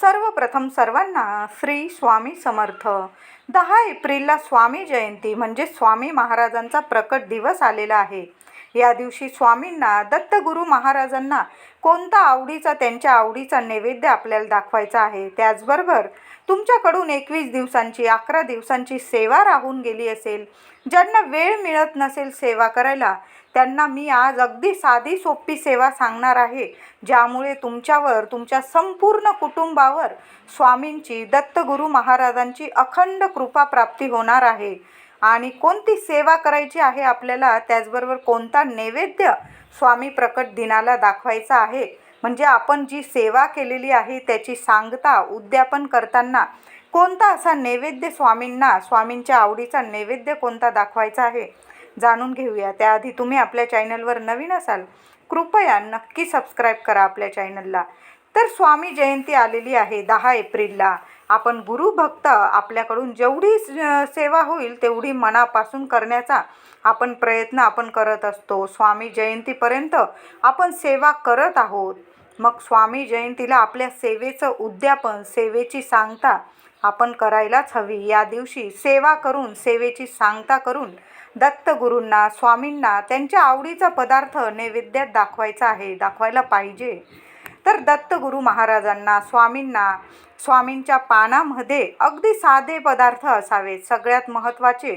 सर्वप्रथम सर्वांना श्री स्वामी समर्थ. दहा एप्रिलला स्वामी जयंती म्हणजे स्वामी महाराजांचा प्रकट दिवस आलेला आहे. या दिवशी स्वामींना दत्तगुरू महाराजांना कोणता आवडीचा त्यांच्या आवडीचा नैवेद्य आपल्याला दाखवायचा आहे त्याचबरोबर तुमच्याकडून एकवीस दिवसांची अकरा दिवसांची सेवा राहून गेली असेल ज्यांना वेळ मिळत नसेल सेवा करायला त्यांना मी आज अगदी साधी सोपी सेवा सांगणार आहे ज्यामुळे तुमच्यावर तुमच्या संपूर्ण कुटुंबावर स्वामींची दत्तगुरू महाराजांची अखंड कृपा प्राप्ती होणार आहे. आणि कोणती सेवा करायची आहे आपल्याला त्याचबरोबर कोणता नैवेद्य स्वामी प्रकट दिनाला दाखवायचा आहे? म्हणजे आपण जी सेवा केलेली आहे त्याची सांगता उद्यापन करताना कोणता असा नैवेद्य स्वामींना स्वामींच्या आवडीचा नैवेद्य कोणता दाखवायचा आहे? जाणून घेऊया. त्याआधी तुम्ही आपल्या चॅनलवर नवीन असाल कृपया नक्की सबस्क्राईब करा आपल्या चॅनलला तर स्वामी जयंती आलेली आहे दहा एप्रिलला. आपण गुरुभक्त आपल्याकडून जेवढी सेवा होईल तेवढी मनापासून करण्याचा आपण प्रयत्न आपण करत असतो. स्वामी जयंतीपर्यंत आपण सेवा करत आहोत. मग स्वामी जयंतीला आपल्या सेवेचं उद्यापन सेवेची सांगता आपण करायलाच हवी. या दिवशी सेवा करून सेवेची सांगता करून दत्तगुरूंना स्वामींना त्यांच्या आवडीचा पदार्थ नैवेद्यात दाखवायचा आहे. दाखवायला पाहिजे. तर दत्तगुरू महाराजांना स्वामींना स्वामींच्या पानामध्ये अगदी साधे पदार्थ असावेत सगळ्यात महत्त्वाचे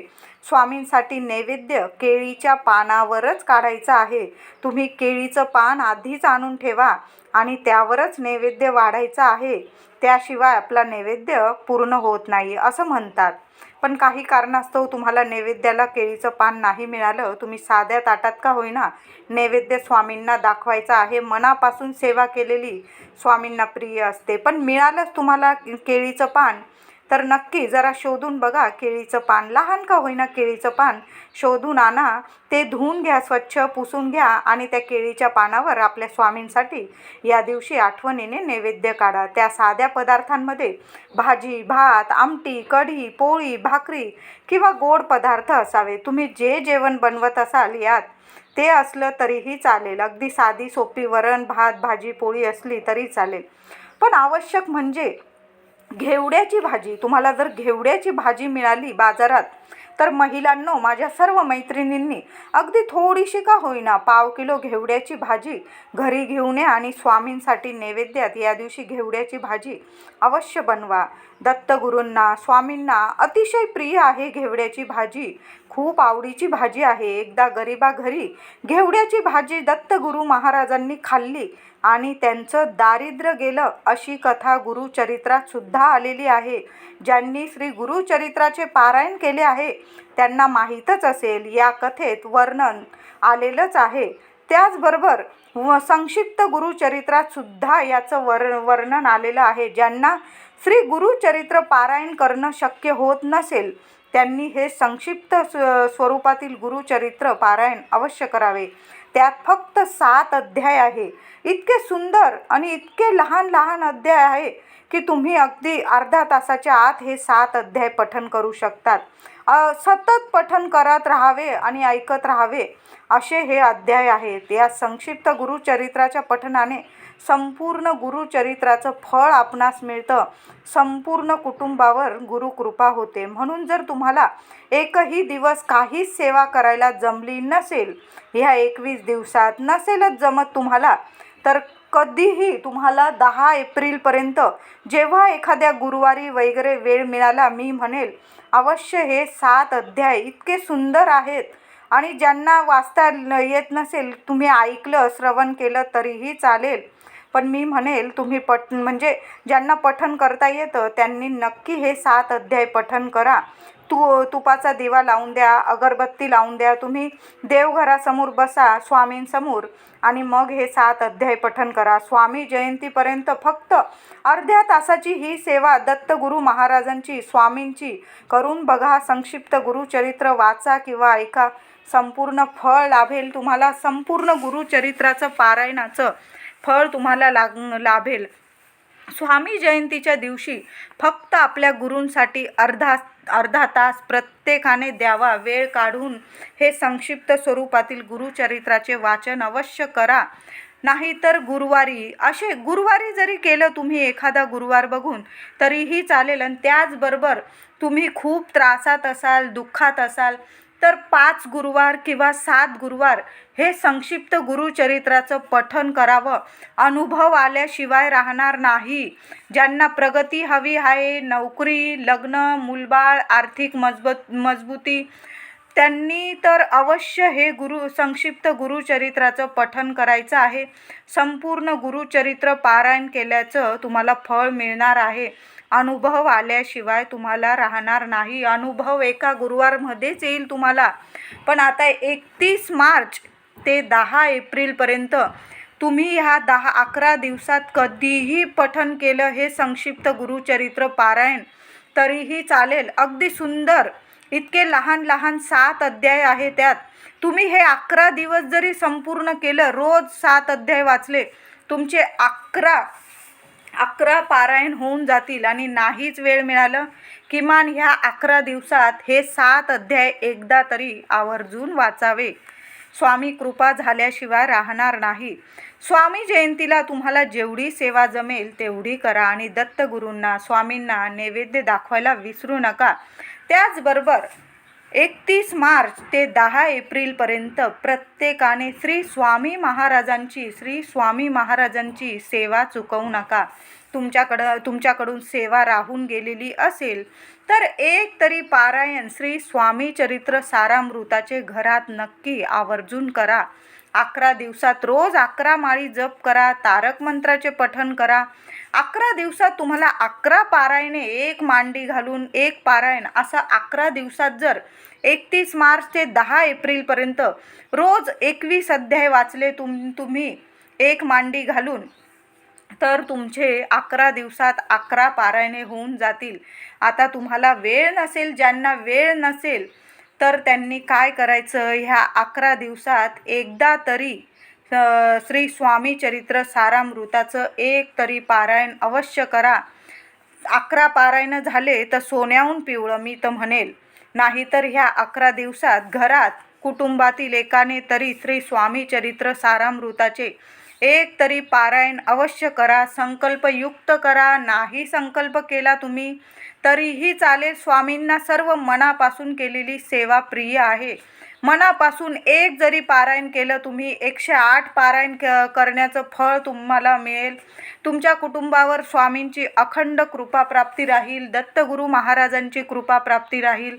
स्वामींसाठी नैवेद्य केळीच्या पानावरच काढायचं आहे. तुम्ही केळीचं पान आधीच आणून ठेवा आणि त्यावरच नैवेद्य वाढायचं आहे. त्याशिवाय आपला नैवेद्य पूर्ण होत नाही असं म्हणतात. पण काही कारणास्तव तुम्हाला नैवेद्याला केळीचं पान नाही मिळालं. तुम्ही साध्या ताटात का होईना नैवेद्य स्वामींना दाखवायचा आहे. मनापासून सेवा केलेली स्वामींना प्रिय असते. पण मिळालंच तुम्हाला केळीचं पान. तर नक्की जरा शोधून बघा केळीचं पान लहान का होईना? केळीचं पान शोधून आणा ते धुवून घ्या स्वच्छ पुसून घ्या आणि त्या केळीच्या पानावर आपल्या स्वामींसाठी या दिवशी आठवणीने नैवेद्य काढा. त्या साध्या पदार्थांमध्ये भाजी भात आमटी कढी पोळी भाकरी किंवा गोड पदार्थ असावे. तुम्ही जे जेवण बनवत असाल यात ते असलं तरीही चालेल. अगदी साधी सोपी वरण भात भाजी पोळी असली तरी चालेल. पण आवश्यक म्हणजे घेवड्याची भाजी. तुम्हाला जर घेवड्याची भाजी मिळाली बाजारात तर महिलांनो माझ्या सर्व मैत्रिणींनी अगदी थोडीशी का होईना पाव किलो घेवड्याची भाजी घरी घेऊन या आणि स्वामींसाठी नैवेद्यात या दिवशी घेवड्याची भाजी अवश्य बनवा. दत्तगुरूंना स्वामींना अतिशय प्रिय आहे घेवड्याची भाजी. खूप आवडीची भाजी आहे. एकदा गरिबा घरी घेवड्याची भाजी दत्तगुरू महाराजांनी खाल्ली आणि त्यांचं दारिद्र्य गेलं अशी कथा गुरुचरित्रात सुद्धा आलेली आहे. ज्यांनी श्री गुरुचरित्राचे पारायण केले आहे त्यांना माहीतच असेल या कथेत वर्णन आलेलंच आहे. त्याचबरोबर व संक्षिप्त गुरुचरित्रात सुद्धा याचं वर वर्णन आलेलं आहे. ज्यांना श्री गुरुचरित्र पारायण करणं शक्य होत नसेल त्यांनी हे संक्षिप्त स्व- स्वरूपातील गुरुचरित्र पारायण अवश्य करावे. त्यात फक्त सात अध्याय आहे. इतके सुंदर आणि इतके लहान लहान अध्याय आहे की तुम्ही अगदी अर्धा तासाच्या आत हे सात अध्याय पठन करू शकतात. सतत पठन करत राहावे आणि ऐकत राहावे असे हे अध्याय आहेत या संक्षिप्त गुरुचरित्राच्या पठनाने संपूर्ण गुरुचरित्राचं फळ आपणास मिळतं. संपूर्ण कुटुंबावर गुरुकृपा होते. म्हणून जर तुम्हाला एकही दिवस काहीच सेवा करायला जमली नसेल ह्या एकवीस दिवसात नसेलच जमत तुम्हाला तर कधीही तुम्हाला दहा एप्रिलपर्यंत जेव्हा एखाद्या गुरुवारी वगैरे वेळ मिळाला मी म्हणेल अवश्य हे सात अध्याय इतके सुंदर आहेत आणि ज्यांना वाचता येत नसेल तुम्ही ऐकलं श्रवण केलं तरीही चालेल. पण मी म्हणेल तुम्ही पठ म्हणजे ज्यांना पठन करता येतं त्यांनी नक्की हे सात अध्याय पठन करा. तू तुपाचा दिवा लावून द्या अगरबत्ती लावून द्या तुम्ही देवघरासमोर बसा स्वामींसमोर. आणि मग हे सात अध्याय पठन करा. स्वामी जयंतीपर्यंत फक्त अर्ध्या तासाची ही सेवा दत्तगुरू महाराजांची स्वामींची करून बघा संक्षिप्त गुरुचरित्र वाचा किंवा ऐका. संपूर्ण फळ लाभेल तुम्हाला संपूर्ण गुरुचरित्राचं पारायणाचं. फळ तुम्हाला लाग लाभेल. स्वामी जयंतीच्या दिवशी फक्त आपल्या गुरूंसाठी अर्धा अर्धा तास प्रत्येकाने द्यावा. वेळ काढून हे संक्षिप्त स्वरूपातील गुरुचरित्राचे वाचन अवश्य करा. नाहीतर गुरुवारी असे गुरुवारी जरी केलं तुम्ही एखादा गुरुवार बघून तरीही चालेल. आणि त्याचबरोबर तुम्ही खूप त्रासात असाल दुःखात असाल तर पाच गुरुवार किंवा सात गुरुवार हे संक्षिप्त गुरुचरित्राचं पठन करावं. अनुभव आल्याशिवाय राहणार नाही. ज्यांना प्रगती हवी आहे नोकरी लग्न मुलबाळ आर्थिक मजबूत मजबूती त्यांनी तर अवश्य हे गुरु संक्षिप्त गुरुचरित्राचं पठन करायचं आहे. संपूर्ण गुरुचरित्र पारायण केल्याचं तुम्हाला फळ मिळणार आहे. अनुभव आल्याशिवाय तुम्हाला राहणार नाही. अनुभव एका गुरुवारमध्येच येईल तुम्हाला. पण आता एकतीस मार्च ते दहा एप्रिलपर्यंत तुम्ही ह्या दहा अकरा दिवसात कधीही पठन केलं हे संक्षिप्त गुरुचरित्र पारायण तरीही चालेल. अगदी सुंदर. इतके लहान लहान सात अध्याय आहे त्यात. तुम्ही हे अकरा दिवस जरी संपूर्ण केलं रोज सात अध्याय वाचले तुमचे अकरा अकरा पारायण होऊन जातील आणि नाहीच वेळ मिळालं किमान ह्या अकरा दिवसात हे सात अध्याय एकदा तरी आवर्जून वाचावे. स्वामी कृपा झाल्याशिवाय राहणार नाही. स्वामी जयंतीला तुम्हाला जेवढी सेवा जमेल तेवढी करा आणि दत्तगुरूंना स्वामींना नैवेद्य दाखवायला विसरू नका. त्याचबरोबर एकतीस मार्च ते दहा एप्रिलपर्यंत प्रत्येकाने श्री स्वामी महाराजांची श्री स्वामी महाराजांची सेवा चुकवू नका. तुमच्याकडं तुमच्याकडून सेवा राहून गेलेली असेल तर एक तरी पारायण श्री स्वामी चरित्र सारामृताचे घरात नक्की आवर्जून करा. अकरा दिवसात रोज अकरा माळी जप करा तारक मंत्राचे पठन करा. अकरा दिवसात तुम्हाला अकरा पारायणे एक मांडी घालून एक पारायण. असं अकरा दिवसात जर एकतीस मार्च ते दहा एप्रिलपर्यंत रोज एकवीस अध्याय वाचले तुम तुम्ही एक मांडी घालून तर तुमचे अकरा दिवसात अकरा पारायणे होऊन जातील. आता तुम्हाला वेळ नसेल ज्यांना वेळ नसेल तर त्यांनी काय करायचं? ह्या अकरा दिवसात एकदा तरी श्री स्वामी चरित्र सारामृताचं एक तरी पारायण अवश्य करा. अकरा पारायण झाले तर सोन्याहून पिवळं मी तर म्हणेल. नाहीतर ह्या अकरा दिवसात घरात कुटुंबातील एकाने तरी श्री स्वामी चरित्र सारामृताचे एक तरी पारायण अवश्य करा संकल्पयुक्त करा नाही संकल्प केला तुम्ही तरीही चालेल स्वामींना सर्व मनापासून केलेली सेवा प्रिय आहे. मनापासून एक जरी पारायण केलं तुम्ही एकशे आठ पारायण क करण्याचं फळ तुम्हाला मिळेल. तुमच्या कुटुंबावर स्वामींची अखंड कृपाप्राप्ती राहील दत्तगुरू महाराजांची कृपाप्राप्ती राहील.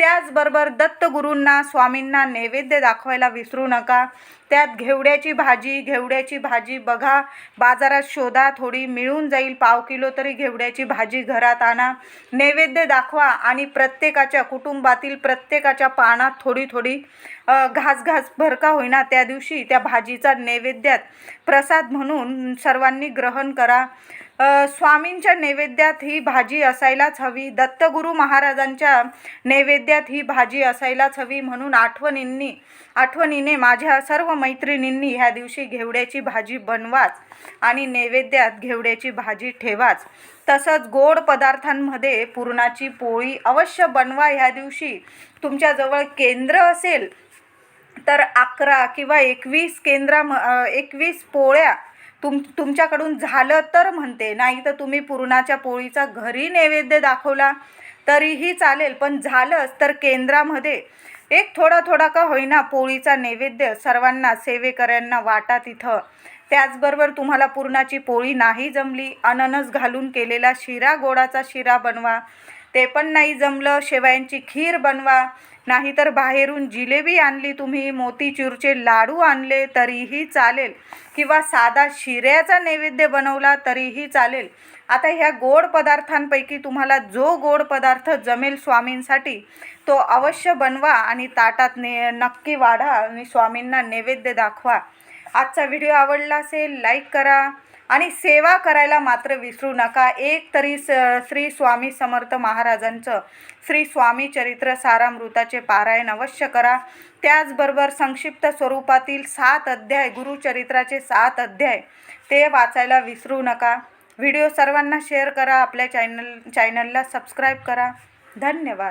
त्याचबरोबर दत्तगुरूंना स्वामींना नैवेद्य दाखवायला विसरू नका. त्यात घेवड्याची भाजी घेवड्याची भाजी बघा. बाजारात शोधा थोडी मिळून जाईल पाव किलो तरी घेवड्याची भाजी घरात आणा. नैवेद्य दाखवा आणि प्रत्येकाच्या कुटुंबातील प्रत्येकाच्या पानात थोडी थोडी घास घास भरका होईना त्या दिवशी त्या भाजीचा नैवेद्यात प्रसाद म्हणून सर्वांनी ग्रहण करा. स्वामींच्या नैवेद्यात ही भाजी असायलाच हवी. दत्तगुरू महाराजांच्या नैवेद्यात ही भाजी असायलाच हवी म्हणून आठवणींनी आठवणीने माझ्या सर्व मैत्रिणींनी ह्या दिवशी घेवड्याची भाजी बनवाच आणि नैवेद्यात घेवड्याची भाजी ठेवाच. तसंच गोड पदार्थांमध्ये पुरणाची पोळी अवश्य बनवा ह्या दिवशी. तुमच्याजवळ केंद्र असेल तर अकरा किंवा एकवीस केंद्रा एकवीस पोळ्या तुम तुमच्याकडून झालं तर म्हणते नाही तर तुम्ही पुरणाच्या पोळीचा घरी नैवेद्य दाखवला तरीही चालेल पण झालंच तर केंद्रामध्ये. एक थोडा थोडा का होईना पोळीचा नैवेद्य सर्वांना सेवेकऱ्यांना वाटा तिथं. त्याचबरोबर तुम्हाला पुरणाची पोळी नाही जमली अननस घालून केलेला शिरा गोडाचा शिरा बनवा. ते पण नाही जमलं. शेवयांची खीर बनवा. नाहीतर बाहेरून जिलेबी आणली तुम्ही. मोतीचूरचे लाडू आणले तरीही चालेल. किंवा साधा शिऱ्याचा नैवेद्य बनवला तरीही चालेल. आता ह्या गोड पदार्थांपैकी तुम्हाला जो गोड पदार्थ जमेल स्वामींसाठी तो अवश्य बनवा आणि ताटात ने नक्की वाढा आणि स्वामींना नैवेद्य दाखवा. आजचा व्हिडिओ आवडला असेल लाईक करा. आणि सेवा करायला मात्र विसरू नका. एक तरी स श्री स्वामी समर्थ महाराजांचं श्री स्वामी चरित्र सारामृताचे पारायण अवश्य करा. त्याचबरोबर संक्षिप्त स्वरूपातील सात अध्याय गुरुचरित्राचे सात अध्याय ते वाचायला विसरू नका. व्हिडिओ सर्वांना शेअर करा. आपल्या चॅनल चॅनलला सबस्क्राईब करा. धन्यवाद.